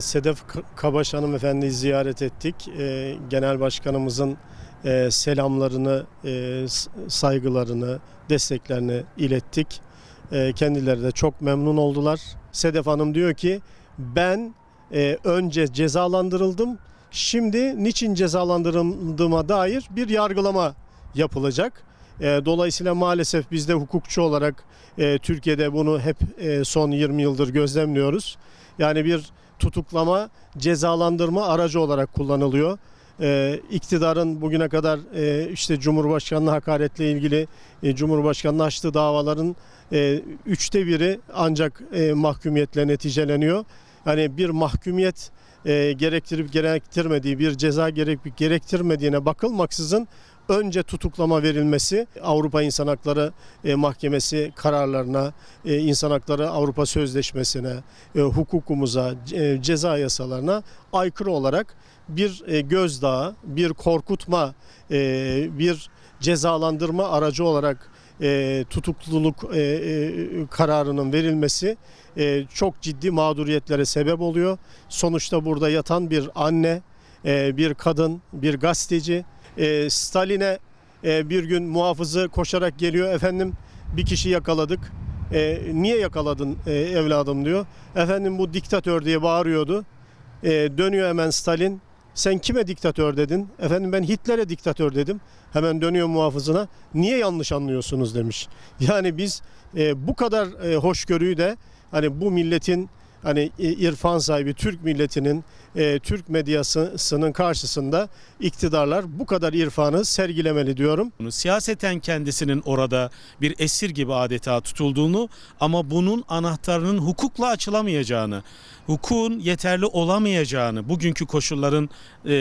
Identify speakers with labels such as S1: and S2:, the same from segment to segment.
S1: Sedef Kabaş hanımefendiyi ziyaret ettik. Ee, Genel başkanımızın e, selamlarını, e, saygılarını, desteklerini ilettik. E, kendileri de çok memnun oldular. Sedef Hanım diyor ki ben önce cezalandırıldım. Şimdi niçin cezalandırıldığıma dair bir yargılama yapılacak. Dolayısıyla maalesef biz de hukukçu olarak Türkiye'de bunu hep son 20 yıldır gözlemliyoruz. Yani bir tutuklama, cezalandırma aracı olarak kullanılıyor. Ee, iktidarın bugüne kadar e, işte Cumhurbaşkanı'na hakaretle ilgili e, Cumhurbaşkanı'na açtığı davaların e, üçte biri ancak e, mahkumiyetle neticeleniyor. Yani bir mahkumiyet e, gerektirip gerektirmediği, bir ceza gerek gerektirmediğine bakılmaksızın önce tutuklama verilmesi Avrupa İnsan Hakları e, Mahkemesi kararlarına, e, İnsan Hakları Avrupa Sözleşmesi'ne, e, hukukumuza, ceza yasalarına aykırı olarak bir gözdağı, bir korkutma, bir cezalandırma aracı olarak tutukluluk kararının verilmesi çok ciddi mağduriyetlere sebep oluyor. Sonuçta burada yatan bir anne, bir kadın, bir gazeteci. E, Stalin'e e, bir gün muhafızı koşarak geliyor. Efendim bir kişi yakaladık. E, niye yakaladın e, evladım diyor. Efendim bu diktatör diye bağırıyordu. E, dönüyor hemen Stalin. Sen kime diktatör dedin? Efendim ben Hitler'e diktatör dedim. Hemen dönüyor muhafızına. Niye yanlış anlıyorsunuz demiş. Yani biz e, bu kadar e, hoşgörüyü de hani bu milletin hani irfan sahibi Türk milletinin e, Türk medyasının karşısında iktidarlar bu kadar irfanı sergilemeli diyorum.
S2: Siyaseten kendisinin orada bir esir gibi adeta tutulduğunu ama bunun anahtarının hukukla açılamayacağını, hukukun yeterli olamayacağını, bugünkü koşulların e, e,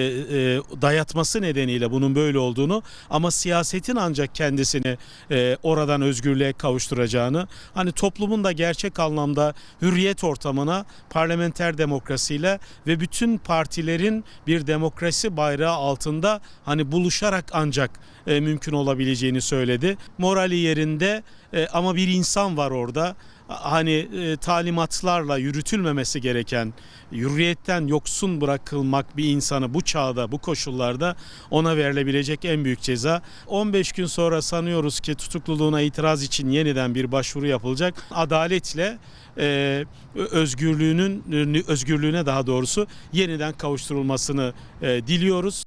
S2: dayatması nedeniyle bunun böyle olduğunu ama siyasetin ancak kendisini e, oradan özgürlüğe kavuşturacağını, hani toplumun da gerçek anlamda hürriyet ortamına parlamenter demokrasiyle ve bütün partilerin bir demokrasi bayrağı altında hani buluşarak ancak e, mümkün olabileceğini söyledi. Morali yerinde e, ama bir insan var orada. Hani e, talimatlarla yürütülmemesi gereken, hürriyetten yoksun bırakılmak bir insanı bu çağda, bu koşullarda ona verilebilecek en büyük ceza. 15 gün sonra sanıyoruz ki tutukluluğuna itiraz için yeniden bir başvuru yapılacak. Adaletle e, özgürlüğünün özgürlüğüne daha doğrusu yeniden kavuşturulmasını e, diliyoruz.